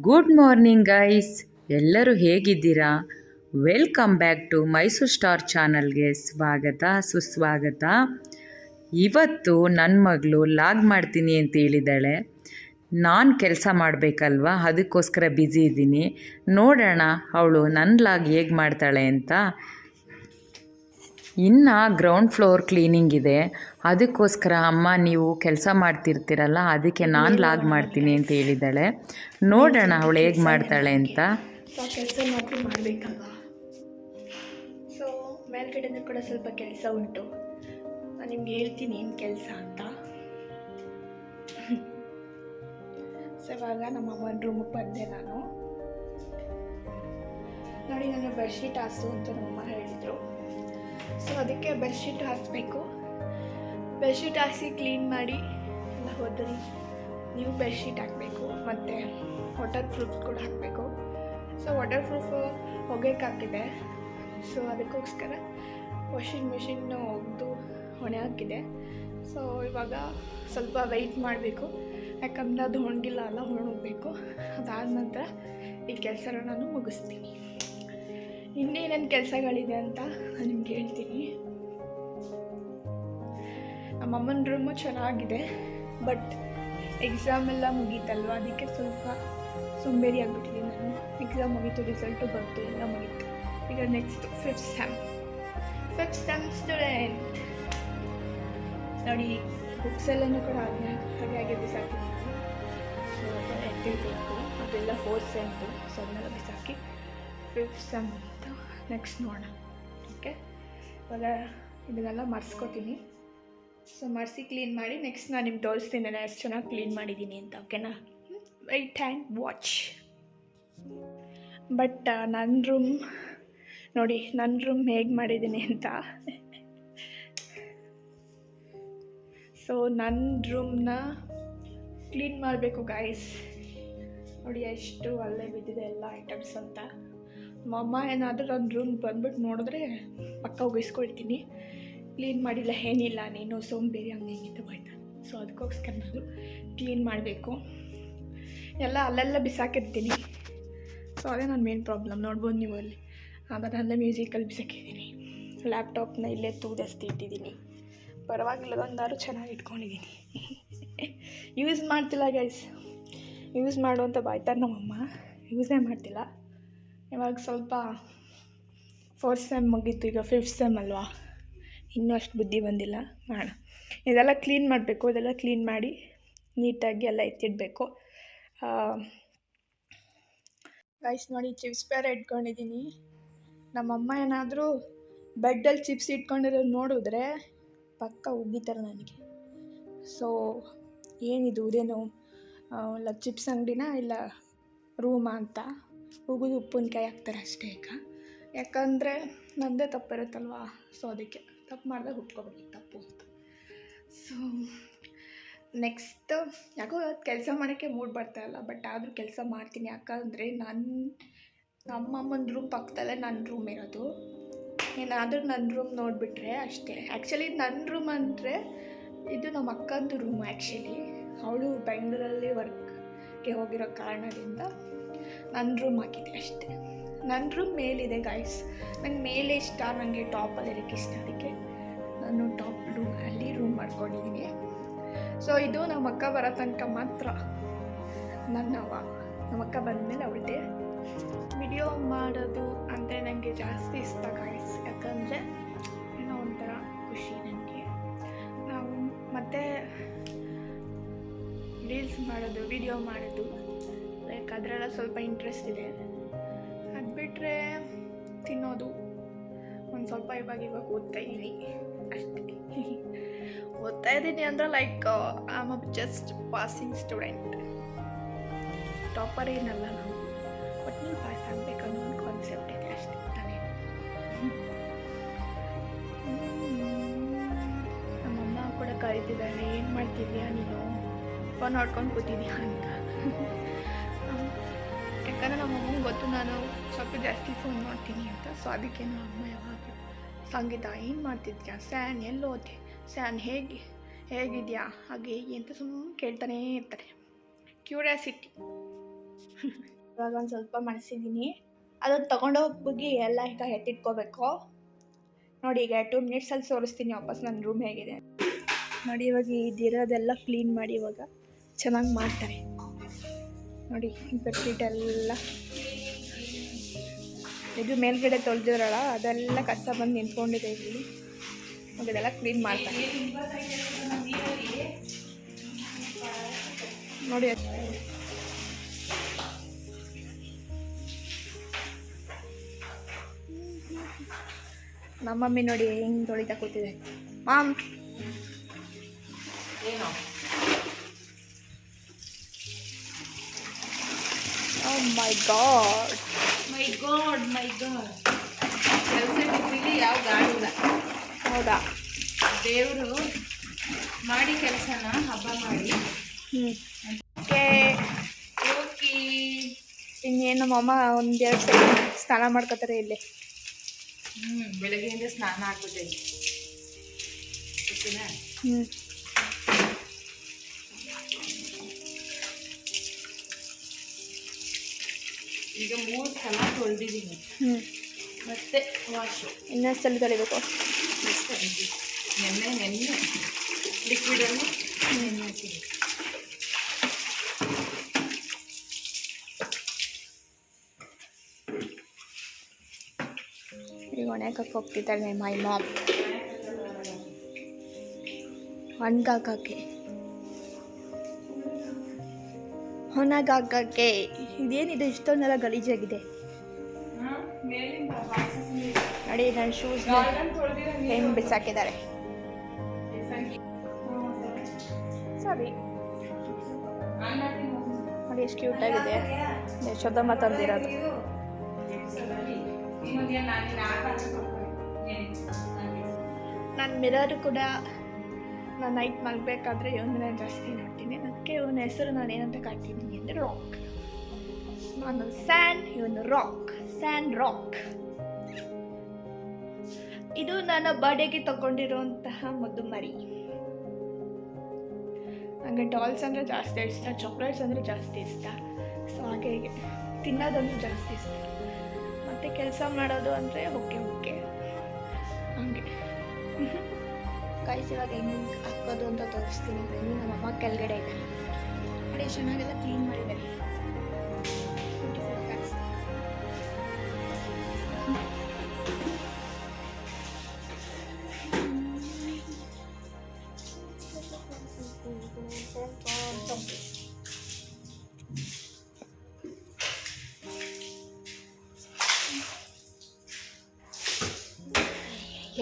Good morning guys ಎಲ್ಲರೂ ಹೇಗಿದ್ದೀರಾ? Welcome back to Mysuru star ಚಾನಲ್ಗೆ ಸ್ವಾಗತ, ಸುಸ್ವಾಗತ. ಇವತ್ತು ನನ್ನ ಮಗಳು ಲಾಗ್ ಮಾಡ್ತೀನಿ ಅಂತ ಹೇಳಿದ್ದಾಳೆ. ನಾನು ಕೆಲಸ ಮಾಡಬೇಕಲ್ವ? ಅದಕ್ಕೋಸ್ಕರ ಬ್ಯುಸಿ ಇದ್ದೀನಿ. ನೋಡೋಣ, ಅವಳು ನನ್ನ ಲಾಗ್ ಹೇಗೆ ಮಾಡ್ತಾಳೆ ಅಂತ. ಇನ್ನು ಗ್ರೌಂಡ್ ಫ್ಲೋರ್ ಕ್ಲೀನಿಂಗ್ ಇದೆ. ಅದಕ್ಕೋಸ್ಕರ ಅಮ್ಮ, ನೀವು ಕೆಲಸ ಮಾಡ್ತಿರ್ತೀರಲ್ಲ, ಅದಕ್ಕೆ ನಾನು ಲಾಗ್ ಮಾಡ್ತೀನಿ ಅಂತ ಹೇಳಿದ್ದಾಳೆ. ನೋಡೋಣ ಅವಳು ಹೇಗೆ ಮಾಡ್ತಾಳೆ ಅಂತ. ಕೆಲಸ ಸೊ ಕೂಡ ಸ್ವಲ್ಪ ಕೆಲಸ ಉಂಟು. ನಾನು ನಿಮ್ಗೆ ಹೇಳ್ತೀನಿ ಏನು ಕೆಲಸ ಅಂತ. ಸೊ ಇವಾಗ ನಮ್ಮ ಅಮ್ಮನ ರೂಮಿಗೆ ಬಂದೆ ನಾನು. ನೋಡಿ ನಾನು ಬೆಡ್ಶೀಟ್ ಹಾಸು ಅಂತ ನಮ್ಮಮ್ಮ ಹೇಳಿದರು. ಸೊ ಅದಕ್ಕೆ ಬೆಡ್ಶೀಟ್ ಹಾಕಬೇಕು ಬೆಡ್ಶೀಟ್ ಹಾಸಿ ಕ್ಲೀನ್ ಮಾಡಿ ಎಲ್ಲ ಹೋದ್ರಿ ನೀವು ಬೆಡ್ಶೀಟ್ ಹಾಕಬೇಕು. ಮತ್ತು ವಾಟರ್ ಪ್ರೂಫ್ ಕೂಡ ಹಾಕಬೇಕು. ಸೊ ವಾಟರ್ ಪ್ರೂಫ್ ಒಗೆಗೆ ಹಾಕಿದೆ ಸೊ ಅದಕ್ಕೋಸ್ಕರ ವಾಷಿಂಗ್ ಮಿಷಿನ್ ಒಗೆದು ಹೊಣೆ ಹಾಕಿದೆ ಸೊ ಇವಾಗ ಸ್ವಲ್ಪ ವೆಯ್ಟ್ ಮಾಡಬೇಕು. ಯಾಕಂದರೆ ಅದು ಒಣಗಿಲ್ಲ ಅಲ್ಲ, ಒಣಗಬೇಕು. ಅದಾದ ನಂತರ ಈ ಕೆಲಸನ ನಾನು ಮುಗಿಸ್ತೀನಿ. ಇನ್ನೇನೇನು ಕೆಲಸಗಳಿದೆ ಅಂತ ನಿಮ್ಗೆ ಹೇಳ್ತೀನಿ. ನಮ್ಮಮ್ಮನ ರೂಮು ಚೆನ್ನಾಗಿದೆ ಬಟ್ ಎಕ್ಸಾಮ್ ಎಲ್ಲ ಮುಗೀತಲ್ವ? ಅದಕ್ಕೆ ಸ್ವಲ್ಪ ಸೋಂಬೇರಿ ಆಗಿಬಿಟ್ಟಿದ್ದೀನಿ ನಾನು. ಎಕ್ಸಾಮ್ ಮುಗೀತು ರಿಸಲ್ಟು ಬಂತು, ಎಲ್ಲ ಮುಗೀತು. ಈಗ next fifth sem fifth sem student ನೋಡಿ ಬುಕ್ಸ್ ಎಲ್ಲನೂ ಕೂಡ ಹಾಗೆ ಹಾಗೆ ಹಾಗೆ ಬಿಸಾಕಿ. ಸೊ ಅದೆಲ್ಲ ಎತ್ತಿಡಬೇಕು. ಅದೆಲ್ಲ ಫೋರ್ತ್ ಸೆಮ್ದು ಸೊ ಅದನ್ನೆಲ್ಲ ಬಿಸಾಕಿ ಫಿಫ್ತ್ ಸೆಮ್ ನೆಕ್ಸ್ಟ್ ನೋಡೋಣ. ಓಕೆ ಇವಾಗ ಇದನ್ನೆಲ್ಲ ಮರ್ಸ್ಕೊತೀನಿ. ಸೊ ಮರ್ಸಿ ಕ್ಲೀನ್ ಮಾಡಿ ನೆಕ್ಸ್ಟ್ ನಾನು ನಿಮ್ಗೆ ತೋರಿಸ್ತೀನಿ ನಾನು ಎಷ್ಟು ಚೆನ್ನಾಗಿ ಕ್ಲೀನ್ ಮಾಡಿದ್ದೀನಿ ಅಂತ ಓಕೆನಾ ವೈಟ್ ಆ್ಯಂಡ್ ವಾಚ್ ಬಟ್ ನನ್ನ ರೂಮ್ ನೋಡಿ ನನ್ನ ರೂಮ್ ಹೇಗೆ ಮಾಡಿದ್ದೀನಿ ಅಂತ. ಸೊ ನನ್ನ ರೂಮ್ನ ಕ್ಲೀನ್ ಮಾಡಬೇಕು ಗಾಯ್ಸ್ ನೋಡಿ, ಎಷ್ಟು ಅಲ್ಲೇ ಬಿದ್ದಿದೆ ಎಲ್ಲ ಐಟಮ್ಸ್ ಅಂತ. ನಮ್ಮಮ್ಮ ಏನಾದರೂ ನನ್ನ ರೂಮ್ ಬಂದ್ಬಿಟ್ಟು ನೋಡಿದ್ರೆ ಪಕ್ಕ ಉಗಿಸ್ಕೊಳ್ತೀನಿ ಕ್ಲೀನ್ ಮಾಡಿಲ್ಲ, ಏನಿಲ್ಲ, ನೀನು ಸೋಂಬೇರಿ, ಹಂಗೆ ಹಿಂಗಿಂತ ಬೈತ ಸೊ ಅದಕ್ಕೋಸ್ಕರ ನಾನು ಕ್ಲೀನ್ ಮಾಡಬೇಕು. ಎಲ್ಲ ಅಲ್ಲೆಲ್ಲ ಬಿಸಾಕಿರ್ತೀನಿ. ಸೊ ಅದೇ ನನ್ನ ಮೇನ್ ಪ್ರಾಬ್ಲಮ್ ನೋಡ್ಬೋದು ನೀವು ಅಲ್ಲಿ. ಅದನ್ನೆಲ್ಲ ಮ್ಯೂಸಿಕಲ್ಲಿ ಬಿಸಾಕಿದ್ದೀನಿ. ಲ್ಯಾಪ್ಟಾಪ್ನ ಇಲ್ಲೇ ತೂದಸ್ತಿ ಇಟ್ಟಿದ್ದೀನಿ. ಪರವಾಗಿಲ್ಲ ಒಂದಾರು ಚೆನ್ನಾಗಿ ಇಟ್ಕೊಂಡಿದ್ದೀನಿ. ಯೂಸ್ ಮಾಡ್ತಿಲ್ಲ ಗೈಸ್ ಯೂಸ್ ಮಾಡುವಂಥ ಬಾಯ್ತಾರೆ ನಮ್ಮಮ್ಮ. ಯೂಸೇ ಮಾಡ್ತಿಲ್ಲ. ಇವಾಗ ಸ್ವಲ್ಪ ಫೋರ್ತ್ ಸೆಮ್ ಮುಗೀತು, ಈಗ ಫಿಫ್ತ್ ಸೆಮ್ ಅಲ್ವಾ? ಇನ್ನೂ ಅಷ್ಟು ಬುದ್ಧಿ ಬಂದಿಲ್ಲ. ಮಾಡ ಇದೆಲ್ಲ ಕ್ಲೀನ್ ಮಾಡಬೇಕು, ಇದೆಲ್ಲ ಕ್ಲೀನ್ ಮಾಡಿ ನೀಟಾಗಿ ಎಲ್ಲ ಎತ್ತಿಡಬೇಕು. ಗೈಸ್ ನೋಡಿ ಚಿಪ್ಸ್ ಬೇರೆ ಇಟ್ಕೊಂಡಿದ್ದೀನಿ. ನಮ್ಮಮ್ಮ ಏನಾದರೂ ಬೆಡ್ಡಲ್ಲಿ ಚಿಪ್ಸ್ ಇಟ್ಕೊಂಡಿರೋದು ನೋಡಿದ್ರೆ ಪಕ್ಕ ಉಗಿತಾರೆ ನನಗೆ. ಸೊ ಏನಿದು, ಇದೇನು ಇಲ್ಲ ಚಿಪ್ಸ್ ಅಂಗಡಿನ, ಇಲ್ಲ ರೂಮಾ ಅಂತ? ಉಗಿದು ಉಪ್ಪಿನಕಾಯಿ ಹಾಕ್ತಾರೆ ಅಷ್ಟೇ ಈಗ. ಯಾಕಂದರೆ ನನ್ನದೇ ತಪ್ಪಿರುತ್ತಲ್ವಾ? ಸೊ ಅದಕ್ಕೆ ತಪ್ಪು ಮಾಡಿದಾಗ ಹುಟ್ಕೊಬಿಡಿ ತಪ್ಪು ಅಂತ. ಸೊ ನೆಕ್ಸ್ಟ್ ಯಾಕೋ ಕೆಲಸ ಮಾಡೋಕ್ಕೆ ಮೂಡ್ ಬರ್ತಾ ಇಲ್ಲ ಬಟ್ ಆದರೂ ಕೆಲಸ ಮಾಡ್ತೀನಿ. ಯಾಕಂದರೆ ನನ್ನ ನಮ್ಮಮ್ಮನ ರೂಮ್ ಪಕ್ಕದಲ್ಲೇ ನನ್ನ ರೂಮ್ ಇರೋದು. ಏನಾದರೂ ನನ್ನ ರೂಮ್ ನೋಡಿಬಿಟ್ರೆ ಅಷ್ಟೇ. ಆ್ಯಕ್ಚುಲಿ ನನ್ನ ರೂಮ್ ಅಂದರೆ ಇದು ನಮ್ಮ ಅಕ್ಕಂದು ರೂಮ್ ಆ್ಯಕ್ಚುಲಿ ಅವಳು ಬೆಂಗಳೂರಲ್ಲಿ ವರ್ಕ್ಗೆ ಹೋಗಿರೋ ಕಾರಣದಿಂದ ನನ್ನ ರೂಮ್ ಹಾಕಿದೆ ಅಷ್ಟೇ. ನನ್ನ ರೂಮ್ ಮೇಲಿದೆ ಗಾಯ್ಸ್ ನನಗೆ ಮೇಲೆ ಇಷ್ಟ ನನಗೆ ಟಾಪಲ್ಲಿ ಇರೋಕ್ಕೆ ಇಷ್ಟ ಅದಕ್ಕೆ. ನಾನು ಟಾಪ್ ರೂಮಲ್ಲಿ ರೂಮ್ ಮಾಡ್ಕೊಂಡಿದ್ದೀನಿ ಸೊ ಇದು ನಮ್ಮ ಅಕ್ಕ ಬರೋ ತನಕ ಮಾತ್ರ. ನನ್ನವ ನಮ್ಮ ಅಕ್ಕ ಬಂದಮೇಲೆ ಅವಳದೇ. ವಿಡಿಯೋ ಮಾಡೋದು ಅಂದರೆ ನನಗೆ ಜಾಸ್ತಿ ಇಷ್ಟ ಗಾಯ್ಸ್ ಯಾಕಂದರೆ ಏನೋ ಒಂಥರ ಖುಷಿ ರೀಲ್ಸ್ ಮಾಡೋದು ವಿಡಿಯೋ ಮಾಡೋದು. ಲೈಕ್ ಅದರೆಲ್ಲ ಸ್ವಲ್ಪ ಇಂಟ್ರೆಸ್ಟ್ ಇದೆ. ಅದು ಬಿಟ್ಟರೆ ತಿನ್ನೋದು. ಒಂದು ಸ್ವಲ್ಪ ಇವಾಗ ಇವಾಗ ಓದ್ತಾ ಇದ್ದೀನಿ ಅಷ್ಟೇ. ಓದ್ತಾ ಇದ್ದೀನಿ ಅಂದರೆ like am a just passing student topper ಏನಲ್ಲ ನಾವು ನೀವು ಪಾಸ್ ಆಗಬೇಕನ್ನೋ ಒಂದು ಕಾನ್ಸೆಪ್ಟ್ ಇದೆ ಅಷ್ಟೇ ಕರಿತಿದ್ದಾನೆ ಕೂಡ ಏನು ಮಾಡ್ತಿದ್ಯಾ ನೀನು? ಫೋನ್ ನೋಡ್ಕೊಂಡು ಕೂತಿದ್ಯಾ ಅಂತ. ಯಾಕಂದರೆ ನಮ್ಮ ಅಮ್ಮಂಗೆ ಗೊತ್ತು, ನಾನು ಸ್ವಲ್ಪ ಜಾಸ್ತಿ ಫೋನ್ ಮಾಡ್ತೀನಿ ಅಂತ. ಸೊ ಅದಕ್ಕೆ ನಮ್ಮ ಅಮ್ಮ ಯಾವಾಗಲೂ, ಸಂಗೀತ, ಏನು ಮಾಡ್ತಿದ್ಯಾ? ಸ್ಯಾನ್, ಎಲ್ಲಿ ಓದಿ ಸ್ಯಾನ್, ಹೇಗೆ? ಹೇಗಿದೆಯಾ? ಹಾಗೆ ಹೀಗೆ ಅಂತ ಸುಮ್ಮನೆ ಕೇಳ್ತಾನೇ ಇರ್ತಾರೆ. ಕ್ಯೂರಿಯಾಸಿಟಿ ಇವಾಗ ಒಂದು ಸ್ವಲ್ಪ ಮಣಸಿದ್ದೀನಿ ಅದನ್ನು ತೊಗೊಂಡೋಗಿ ಎಲ್ಲ ಈಗ ಎತ್ತಿಟ್ಕೋಬೇಕು. ನೋಡಿ, ಈಗ ಟೂ ಮಿನಿಟ್ಸಲ್ಲಿ ತೋರಿಸ್ತೀನಿ ವಾಪಸ್. ನನ್ನ ರೂಮ್ ಹೇಗಿದೆ ನೋಡಿ, ಇವಾಗ ಇದಿರೋದೆಲ್ಲ ಕ್ಲೀನ್ ಮಾಡಿ ಇವಾಗ. ಚೆನ್ನಾಗಿ ಮಾಡ್ತಾರೆ. ನೋಡಿ ಬೆಟ್ಟಿಟ್ಟೆಲ್ಲ ಇದು ಮೇಲ್ಗಡೆ ತೊಳೆದಿರಲ್ಲ, ಅದೆಲ್ಲ ಕಸ ಬಂದು ನಿಂತ್ಕೊಂಡಿದೆ ಇಲ್ಲಿ. ಅದೆಲ್ಲ ಕ್ಲೀನ್ ಮಾಡ್ತಾರೆ. ನೋಡಿ ನಮ್ಮಮ್ಮಿ ನಮ್ಮ ಮಮ್ಮಿ ನೋಡಿ ಹೆಂಗೆ ತೊಳಿತಾ ಕೂತಿದೆ. ಮಾಮ್. ಏನು? My god my god my god ಕೆಲಸ ಇಲ್ಲಿ ಯಾವ ಗಾಡಿಲ್ಲ ಹೌದಾ? ದೇವರು ಮಾಡಿ ಕೆಲಸನ ಹಬ್ಬ ಮಾಡಿ. ಹ್ಞೂ ಓಕೆ ಓಕೆ ಇನ್ನೇನು ನಮ್ಮಮ್ಮ ಒಂದೆರಡು ಸಲ ಸ್ನಾನ ಮಾಡ್ಕೋತಾರೆ ಇಲ್ಲಿ. ಹ್ಞೂ ಬೆಳಗ್ಗೆಯಿಂದ ಸ್ನಾನ ಆಗ್ಬಿಟ್ಟೈತೆ. ಓಕೆನಾ ಹ್ಞೂ ಈಗ ಮೂರು ಸಲ ತೊಳೆದಿದ್ದೀನಿ. ಹ್ಞೂ ಮತ್ತೆ ವಾಶು ಇನ್ನೊಂದು ಸಲ ತೊಳಿಬೇಕು. ಎಷ್ಟು ನೆನ್ನೆ ನೆನ್ನೆ ಲಿಕ್ವಿಡಲ್ಲಿ ನೆನ್ನೆ ಹಾಕಿದ್ದೀನಿ. ಈಗ ಒಣಗಕ್ಕೆ ಹೋಗ್ತಿದ್ದಾಳೆ ಮೈ ಮಾಮ್ ಒಣಗಾಕಕ್ಕೆ ಒಣಗಾಕಕ್ಕೆ ಇದೇನಿದೆ? ಇಷ್ಟೊಂದೆಲ್ಲ ಗಲೀಜಾಗಿದೆ. ನೋಡಿ ನನ್ನ ಶೂಸ್ ಹೆಂಗೆ ಬಿಸಾಕಿದ್ದಾರೆ. ಸರಿ. ನೋಡಿ ಎಷ್ಟು ಕ್ಯೂಟ್ ಆಗಿದೆ. ಯಶೋದಮ್ಮ ತಂದಿರೋದು. ನನ್ನ ಮಿರರ್ ಕೂಡ ನಾನು ನೈಟ್ ಮಲಗಬೇಕಾದ್ರೆ ಇವನ್ನ ಜಾಸ್ತಿ ನೋಡ್ತೀನಿ. ಅದಕ್ಕೆ ಇವನ ಹೆಸರು ನಾನು ಏನಂತ ಕಾಯ್ತಿದ್ದೀನಿ ಅಂದರೆ ರಾಕ್ ನಾನು ಸ್ಯಾನ್ ಇವನು ರಾಕ್ ಸ್ಯಾನ್ ರಾಕ್ ಇದು ನನ್ನ ಬರ್ಡೇಗೆ ತಗೊಂಡಿರುವಂತಹ ಮರಿ. ನನಗೆ ಡಾಲ್ಸ್ ಅಂದರೆ ಜಾಸ್ತಿ ಇಷ್ಟ ಚಾಕ್ಲೇಟ್ಸ್ ಅಂದರೆ ಜಾಸ್ತಿ ಇಷ್ಟ. ಸೊ ಹೀಗೆ ತಿನ್ನೋದಂದ್ರೆ ಜಾಸ್ತಿ ಇಷ್ಟ. ಮತ್ತು ಕೆಲಸ ಮಾಡೋದು ಅಂದರೆ ಓಕೆ ಓಕೆ ಕಾಯಿಸಿ ಇವಾಗ ಹೆಂಗೆ ಹಾಕೋದು ಅಂತ ತೋರಿಸ್ತೀನಿ ಬನ್ನಿ ನಮ್ಮಮ್ಮ ಕೆಳಗಡೆ ಇದೆ ನೋಡಿ ಚೆನ್ನಾಗೆಲ್ಲ ಕ್ಲೀನ್ ಮಾಡಿದ್ದಾರೆ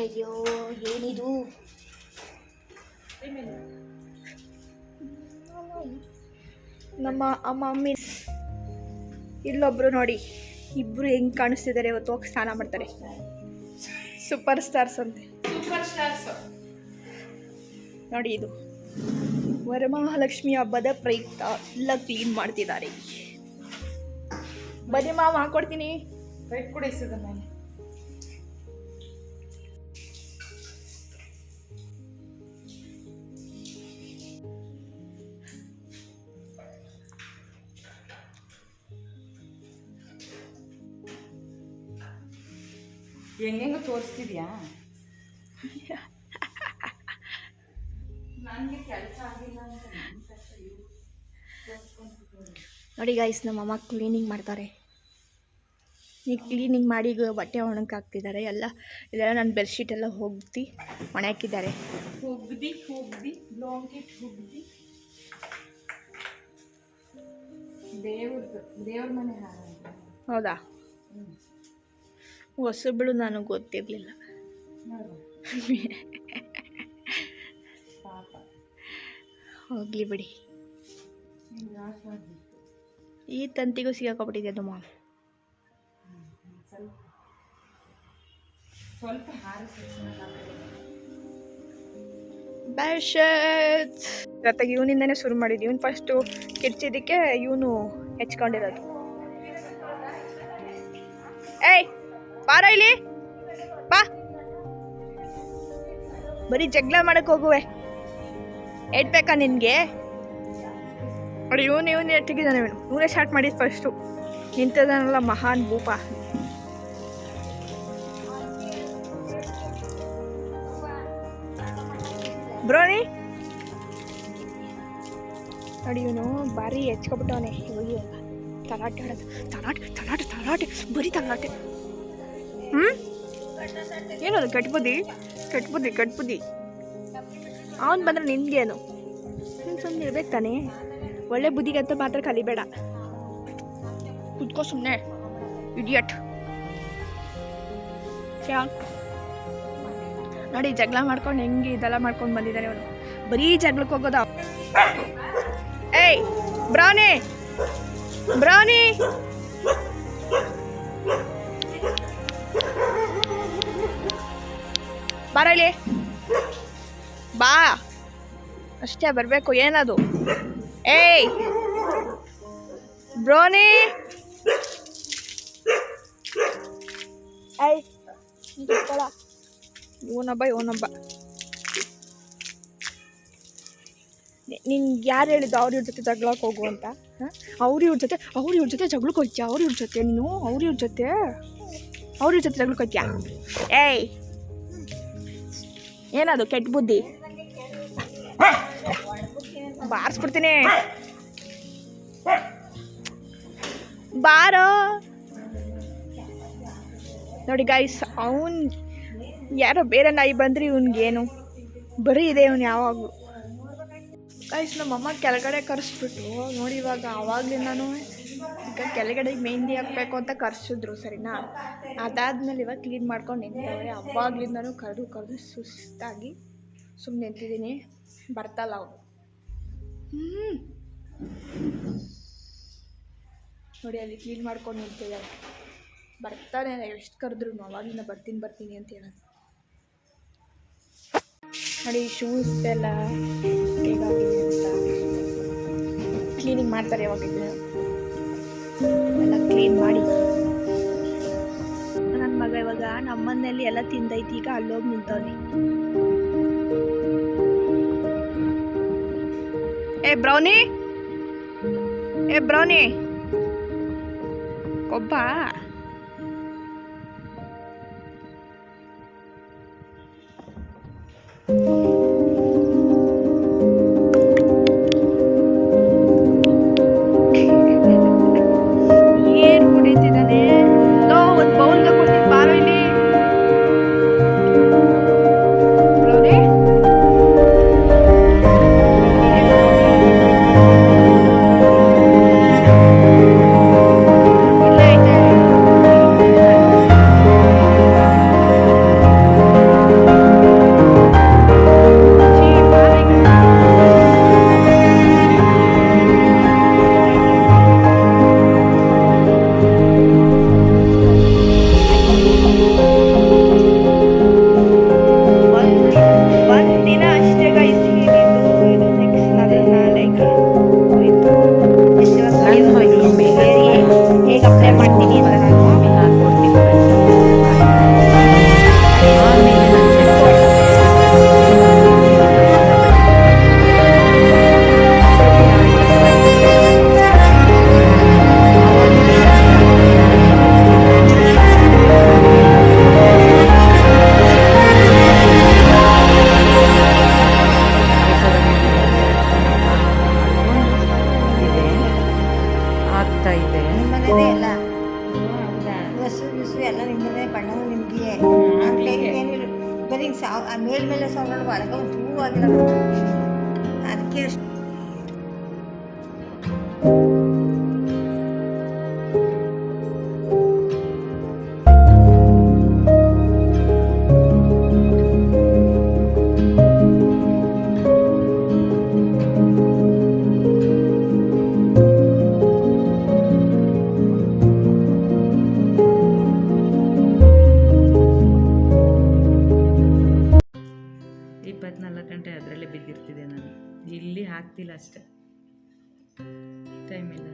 ಅಯ್ಯೋ ಏನಿದು? ನಮ್ಮ ಅಮ್ಮ, ಮಮ್ಮಿ ಇಲ್ಲೊಬ್ರು ನೋಡಿ, ಇಬ್ರು ಹೆಂಗ್ ಕಾಣಿಸ್ತಿದ್ದಾರೆ ಇವತ್ತು ಹೋಗಿ ಸ್ನಾನ ಮಾಡ್ತಾರೆ. ಸೂಪರ್ ಸ್ಟಾರ್ಸ್ ಅಂತೆ. ಸೂಪರ್ ಸ್ಟಾರ್ಸ್ ನೋಡಿ ಇದು. ವರಮಹಾಲಕ್ಷ್ಮಿ ಹಬ್ಬದ ಪ್ರಯುಕ್ತ ಎಲ್ಲ ಕ್ಲೀನ್ ಮಾಡ್ತಿದ್ದಾರೆ. ಬನ್ನಿ ಮಾ ಹಾಕೊಡ್ತೀನಿ ಕೂಡ ಕುಡಿಸದ ಮೇಲೆ ಹೆಂಗೆಂಗ ತೋರಿಸ್ತಿದ್ಯಾ? ನನಗೆ ಕೆಲಸ ಆಗಿಲ್ಲ ಅಂತ. ನೋಡಿ ಗೈಸ್ ನಮ್ಮಮ್ಮ ಕ್ಲೀನಿಂಗ್ ಮಾಡ್ತಾರೆ. ಈಗ ಕ್ಲೀನಿಂಗ್ ಮಾಡಿ ಈಗ ಬಟ್ಟೆ ಒಣಕ್ಕೆ ಹಾಕ್ತಿದ್ದಾರೆ. ಎಲ್ಲ ಇದೆಲ್ಲ ನನ್ನ ಬೆಡ್ಶೀಟ್ ಎಲ್ಲ ಹೋಗ್ತಿ ಒಣ ಹಾಕಿದ್ದಾರೆ ಹುಗ್ದಿ ಹುಗ್ದಿ ಬ್ಲಾಂಕೆಟ್ ಹುಗ್ದಿ. ದೇವ್ರದ್ದು ದೇವ್ರ ಮನೆ ಹೌದಾ? ಹೊಸಬಳು ನನಗೆ ಗೊತ್ತಿರಲಿಲ್ಲ. ಹೋಗಲಿ ಬಿಡಿ. ಈ ತಂತಿಗೂ ಸಿಗಾಕೊಬಿಟ್ಟಿದೆ ಅದು ಮಾ ಸ್ವಲ್ಪ ಸ್ವಲ್ಪ ಹಾರ ಬ್ಯಾಶತ್ ಜೊತೆಗೆ ಇವನಿಂದನೇ ಶುರು ಮಾಡಿದ್ದು. ಇವನು ಫಸ್ಟು ಕಿರ್ಚಿದ್ದಕ್ಕೆ ಇವನು ಹೆಚ್ಕೊಂಡಿರೋದು. ಏಯ್! ಬಾರ ಇಲ್ಲಿ? ಬಾ. ಬರೀ ಜಗಳ ಮಾಡಕ್ ಹೋಗುವೆ. ಎಡ್ಬೇಕಾ ನಿನ್ಗೆ? ನೋಡಿ, ಇವನು ಇವನು ಎಟ್ಟಿಗಿದ್ದಾನೆ ಇವನು. ಇವನೇ ಸ್ಟಾರ್ಟ್ ಮಾಡಿದ್ದು ಫಸ್ಟು ನಿಂತದನಲ್ಲ ಮಹಾನ್ ಭೂಪ. ಬ್ರೋನಿ ನೋಡಿ, ಇವನು ಭಾರಿ ಹೆಚ್ಕೊಬಿಟ್ಟವನೇ ಇವಾಗ. ತಲಾಟೆ ಆಡೋದು. ತಲಾಟೆ ತಲಾಟೆ ತಲಾಟೆ. ಬರೀ ತಲಾಟೆ. ಹ್ಞೂ ಏನದು ಕಟ್ಬುದ್ದಿ ಕಟ್ಬುದ್ದಿ ಕಟ್ಬುದ್ದಿ ಅವನು ಬಂದ್ರೆ ನಿನ್ಗೇನು ನೀನು ಸುಮ್ಮನೆ ಇರ್ಬೇಕು ತಾನೇ. ಒಳ್ಳೆ ಬುದ್ಧಿಗಂತ ಮಾತ್ರ ಕಲಿಬೇಡ. ಕುತ್ಕೋ ಸುಮ್ಮನೆ ಇಡಿಯಟ್ ನೋಡಿ, ಜಗಳ ಮಾಡ್ಕೊಂಡು ಹೆಂಗೆ ಇದೆಲ್ಲ ಮಾಡ್ಕೊಂಡು ಬಂದಿದ್ದಾರೆ ಅವನು ಬರೀ ಜಗಳಕ್ಕೆ ಹೋಗೋದ? ಏಯ್ ಬ್ರಾನಿ ಬ್ರಾನಿ ಬಾರ ಇಲ್ಲಿ. ಬಾ. ಅಷ್ಟೇ ಬರಬೇಕು ಏನದು? ಏಯ್! ಬ್ರೋನಿ! ಏಯ್ ಇವನೊಬ್ಬ ಇವನೊಬ್ಬ ನಿನ್ಗೆ ಯಾರು ಹೇಳಿದ್ದು ಅವ್ರ ಇವ್ರ ಜೊತೆ ಜಗಳಕ್ಕೆ ಹೋಗು ಅಂತ? ಅವ್ರ ಇವ್ರ ಜೊತೆ ಅವ್ರ ಇವ್ರ ಜೊತೆ ಜಗಳಕ್ಕೆ ಹೋಗ್ತೀಯ ಅವ್ರ ಇವ್ರ ಜೊತೆ ನೀನು? ಅವ್ರ ಇವ್ರ ಜೊತೆ? ಅವ್ರ ಇವ್ರ ಜೊತೆ ಜಗಳಕ್ಕೆ ಹೋಗ್ತೀಯ ಏಯ್! ಏನದು ಕೆಟ್ಟ ಬುದ್ಧಿ? ಬಾರಿಸ್ಬಿಡ್ತೀನಿ. ಬಾರೋ. ನೋಡಿ ಗಾಯ್ಸ್ ಅವನ್ ಯಾರೋ ಬೇರೆ ನಾಯಿ ಬಂದ್ರಿ ಇವನ್ಗೇನು? ಬರೀ ಇದೆ ಇವನು ಯಾವಾಗಲೂ. ಗಾಯ್ಸ್ ನಮ್ಮಮ್ಮ ಕೆಳಗಡೆ ಕರೆಸ್ಬಿಟ್ಟು ನೋಡಿ ಇವಾಗ ಆವಾಗ್ಲಿಂದನೂ ಈಗ ಕೆಳಗಡೆ ಮೆಹಂದಿ ಹಾಕ್ಬೇಕು ಅಂತ ಕರೆಸಿದ್ರು, ಸರಿನಾ? ಅದಾದ್ಮೇಲೆ ಇವಾಗ ಕ್ಲೀನ್ ಮಾಡ್ಕೊಂಡು ನಿಂತವ್ರೆ. ಅವಾಗ್ಲಿಂದನೂ ಕರೆದು ಕರೆದು ಸುಸ್ತಾಗಿ ಸುಮ್ಮನೆ ನಿಂತಿದ್ದೀನಿ. ಬರ್ತಲ್ಲ ಅವರು. ಹ್ಞೂ ನೋಡಿ, ಅಲ್ಲಿ ಕ್ಲೀನ್ ಮಾಡ್ಕೊಂಡು ನಿಂತಿದ್ದಾರೆ. ಬರ್ತಾನೆ ಎಷ್ಟು ಕರೆದ್ರು ಅವಾಗಿಂದ ಬರ್ತೀನಿ ಬರ್ತೀನಿ ಅಂತ ಹೇಳೋದು. ನೋಡಿ ಶೂಸ್ ಎಲ್ಲ ಕ್ಲೀನಿಂಗ್ ಮಾಡ್ತಾರೆ ಯಾವಾಗಿದ್ರೆ ಎಲ್ಲ ಕ್ಲೀನ್ ಮಾಡಿ. ನನ್ನ ಮಗ ಇವಾಗ ನಮ್ಮನೇಲಿ ಎಲ್ಲ ತಿಂದೈತಿ, ಈಗ ಅಲ್ಲೋಗಿ ನಿಂತವನಿ. ಏ ಬ್ರೌನಿ! ಏ ಬ್ರೌನಿ! ಕೊಬ್ಬ? ಏನ್ परिचय मिला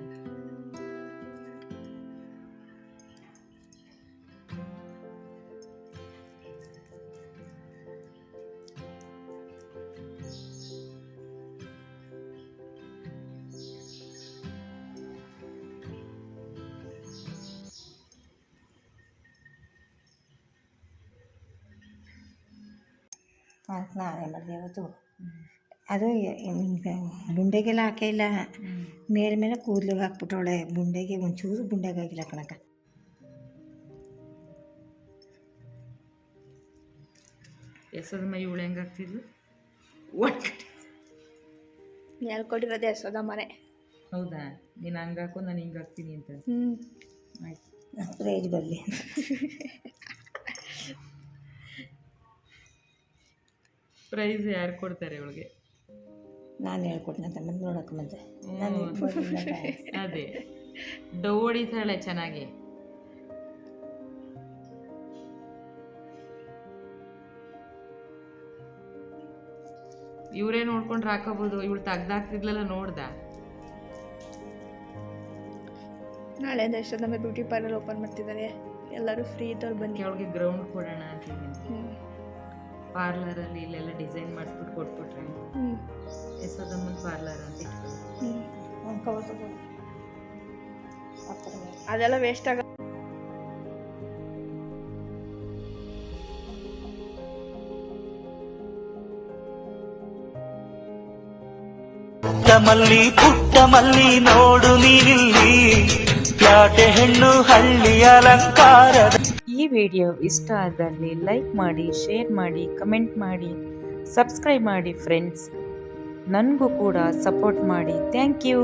പ്രാർത്ഥന ആരംഭിച്ചു അതും അത് ഗുണ്ടകിലാക്കയില്ല ಮೇಲೆ ಮೇಲೆ ಕೂದಲು ಹಾಕ್ಬಿಟ್ಟವಳೆ. ಬುಂಡೆಗೆ ಒಂಚೂರು ಬುಂಡೆಗೆ ಆಗಿಲ್ಲ ಕಣಕ ಎಸದ ಮೈ ಇವಳು ಹೆಂಗಾಗ್ತಿದ್ಲು ಹೇಳ್ಕೊಟ್ಟಿರೋದೇ ಸದಾ ಮನೆ ಹೌದಾ? ನೀನು ಹಂಗಾಕು ನಾನು ಹಿಂಗೆ ಹಾಕ್ತೀನಿ ಅಂತ. ಹ್ಞೂ ಆಯ್ತು. ಪ್ರೈಜ್ ಬರಲಿ ಪ್ರೈಸ್ ಯಾರು ಕೊಡ್ತಾರೆ ಇವಳಿಗೆ? ನಾನು ಹೇಳ್ಕೊಟ್ನಂತ ಮತ್ತೆ ನೋಡಕ್ಕೆ ಮತ್ತೆ. ಅದೇ. ಡವ್ ಹೊಡಿತಾಳೆ ಚೆನ್ನಾಗಿ. ಇವರೇ ನೋಡ್ಕೊಂಡ್ರೆ ಹಾಕೋಬಹುದು ಇವಳು ತೆಗ್ದಾಕ್ತಿದ್ಲಲ್ಲ ನೋಡ್ದ. ನಾಳೆ ಎಷ್ಟೊಂದೊಮ್ಮೆ ಬ್ಯೂಟಿ ಪಾರ್ಲರ್ ಓಪನ್ ಮಾಡ್ತಿದ್ದಾರೆ. ಎಲ್ಲರೂ ಫ್ರೀ ಇದ್ದವ್ರು ಬನ್ನಿ. ಅವಳಿಗೆ ಗ್ರೌಂಡ್ ಕೊಡೋಣ ಅಂತ ಪಾರ್ಲರಲ್ಲಿ ಇಲ್ಲೆಲ್ಲ ಡಿಸೈನ್ ಮಾಡಿಸ್ಬಿಟ್ಟು ಕೊಟ್ಬಿಟ್ರೆ. ಯಶೋದಮ್ಮನ ಪಾರ್ಲರ್ ಅಂತ ಇಟ್ಕೊಂಡು. ಅದೆಲ್ಲ ವೇಸ್ಟ್ ಆಗ ಪುಟ್ಟ ಮಲ್ಲಿ ಪುಟ್ಟ ಮಲ್ಲಿ ನೋಡು ನೀನಿಲ್ಲಿ. ಪ್ಯಾಟೆ ಹೆಣ್ಣು ಹಳ್ಳಿ ಅಲಂಕಾರದ ವಿಡಿಯೋ ಇಷ್ಟ ಆದಲ್ಲಿ ಲೈಕ್ ಮಾಡಿ, ಶೇರ್ ಮಾಡಿ, ಕಮೆಂಟ್ ಮಾಡಿ, ಸಬ್ಸ್ಕ್ರೈಬ್ ಮಾಡಿ ಫ್ರೆಂಡ್ಸ್ ನನಗೂ ಕೂಡ ಸಪೋರ್ಟ್ ಮಾಡಿ. Thank you